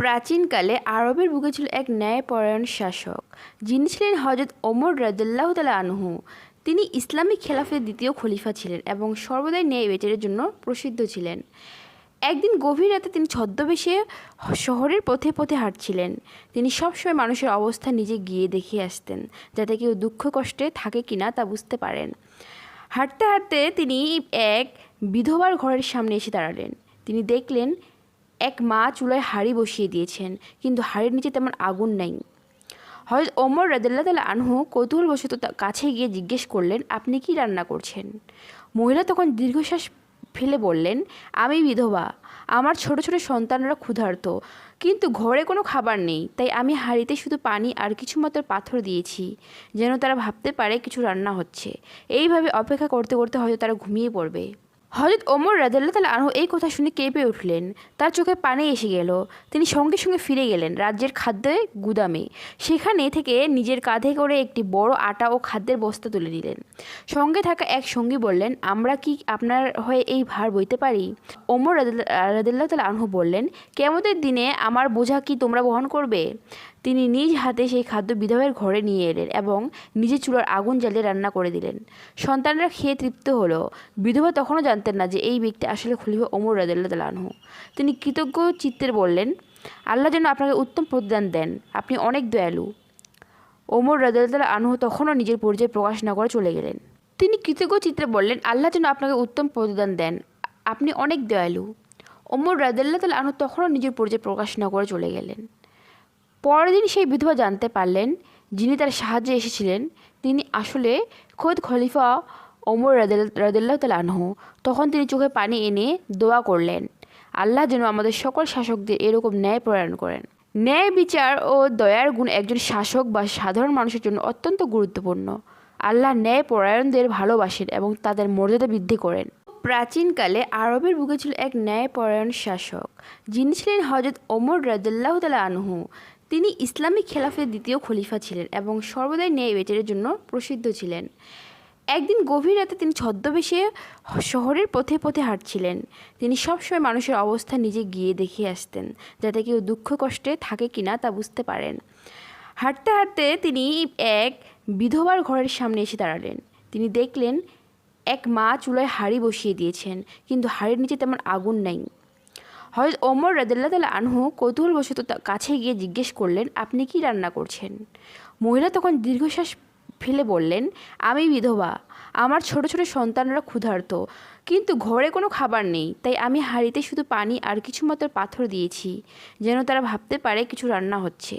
প্রাচীনকালে আরবের বুকে ছিল এক ন্যায়পরায়ণ শাসক, যিনি ছিলেন হজরত ওমর রাদিল্লাহ তালা আনহু। তিনি ইসলামিক খেলাফতের দ্বিতীয় খলিফা ছিলেন এবং সর্বদাই ন্যায় বিচারের জন্য প্রসিদ্ধ ছিলেন। একদিন গভীর রাতে তিনি ছদ্মবেশে শহরের পথে পথে হাঁটছিলেন। তিনি সবসময় মানুষের অবস্থা নিজে গিয়ে দেখে আসতেন, যাতে কেউ দুঃখ কষ্টে থাকে কিনা তা বুঝতে পারেন। হাঁটতে হাঁটতে তিনি এক বিধবার ঘরের সামনে এসে দাঁড়ালেন। তিনি দেখলেন এক মা চুলায় হাঁড়ি বসিয়ে দিয়েছেন, কিন্তু হাঁড়ির নিচে তেমন আগুন নাই। হয়তো ওমর রাদিল্লা তালা আনহু কৌতূহলবশত কাছে গিয়ে জিজ্ঞেস করলেন, আপনি কি রান্না করছেন? মহিলা তখন দীর্ঘশ্বাস ফেলে বললেন, আমি বিধবা, আমার ছোট ছোট সন্তানরা ক্ষুধার্ত, কিন্তু ঘরে কোনো খাবার নেই, তাই আমি হাঁড়িতে শুধু পানি আর কিছু মাত্র পাথর দিয়েছি, যেন তারা ভাবতে পারে কিছু রান্না হচ্ছে। এইভাবে অপেক্ষা করতে করতে হয়তো তারা ঘুমিয়ে পড়বে। হজরত ওমর রাজাল্লাহ তালা আনহু এই কথা শুনে কেঁপে উঠলেন। তার চোখে পানি এসে গেল। তিনি সঙ্গে সঙ্গে ফিরে গেলেন রাজ্যের খাদ্যের গুদামে। সেখানে থেকে নিজের কাঁধে করে একটি বড় আটা ও খাদ্যের বস্তা তুলে দিলেন সঙ্গে থাকা এক সঙ্গী বললেন, আমরা কি আপনার হয়ে এই ভার বইতে পারি? ওমর রাদিল্লাহ তালা আনহু বললেন কেমতের দিনে আমার বোঝা কি তোমরা বহন করবে? তিনি নিজ হাতে সেই খাদ্য বিধবের ঘরে নিয়ে এলেন এবং নিজে চুলার আগুন জ্বালিয়ে রান্না করে দিলেন। সন্তানরা খেয়ে তৃপ্ত হলো। বিধবা তখনও জানতেন না যে এই ব্যক্তি আসলে খলিফা ওমর রাদিল্লাহ তালা আনহু। তিনি কৃতজ্ঞ চিত্তের বললেন, আল্লাহ যেন আপনাকে উত্তম প্রতিদান দেন। আপনি অনেক দয়ালু। ওমর রাদিল্লাহ আনহু তখনও নিজের পরিচয় প্রকাশ না করে চলে গেলেন। তিনি কৃতজ্ঞ চিত্রে বললেন, আল্লাহ যেন আপনাকে উত্তম প্রতিদান দেন। আপনি অনেক দয়ালু। ওমর রাদিল্লাহ তাল আনহু তখনও নিজের পরিচয় প্রকাশ না করে চলে গেলেন। পরের দিন সেই বিধবা জানতে পারলেন যিনি তার সাহায্যে এসেছিলেন, তিনি আসলে খোদ খলিফা ওমর রাদিল্লাহ আনহু। তখন তিনি চোখে পানি এনে দোয়া করলেন, আল্লাহ যেন আমাদের সকল শাসকদের এরকম ন্যায় প্রয়াণ করেন। ন্যায় বিচার ও দয়ার গুণ একজন শাসক বা সাধারণ মানুষের জন্য অত্যন্ত গুরুত্বপূর্ণ। আল্লাহ ন্যায় পরায়ণদের ভালোবাসেন এবং তাদের মর্যাদা বৃদ্ধি করেন। প্রাচীনকালে আরবের বুকে ছিল এক ন্যায়পরায়ণ শাসক, যিনি ছিলেন হজরত ওমর রাদিল্লাহ তালা আনহু। তিনি ইসলামিক খেলাফের দ্বিতীয় খলিফা ছিলেন এবং সর্বদাই ন্যায় বিচারের জন্য প্রসিদ্ধ ছিলেন। একদিন গভীর রাতে তিনি ছদ্মবেশে শহরের পথে পথে হাঁটছিলেন। তিনি সবসময় মানুষের অবস্থা নিজে গিয়ে দেখে আসতেন, যাতে কেউ দুঃখ কষ্টে থাকে কিনা তা বুঝতে পারেন। হাঁটতে হাঁটতে তিনি এক বিধবার ঘরের সামনে এসে দাঁড়ালেন। তিনি দেখলেন, এক মা চুলায় হাঁড়ি বসিয়ে দিয়েছেন, কিন্তু হাঁড়ির নিচে তেমন আগুন নাই। হয়তো ওমর রাদিল্লা তাল আনহু কৌতূহলবশত বসত কাছে গিয়ে জিজ্ঞেস করলেন, আপনি কি রান্না করছেন? মহিলা তখন দীর্ঘশ্বাস ফেলে বললেন, আমি বিধবা, আমার ছোট ছোট সন্তানরা ক্ষুধার্ত, কিন্তু ঘরে কোনো খাবার নেই, তাই আমি হাঁড়িতে শুধু পানি আর কিছু মাত্র পাথর দিয়েছি, যেন তারা ভাবতে পারে কিছু রান্না হচ্ছে।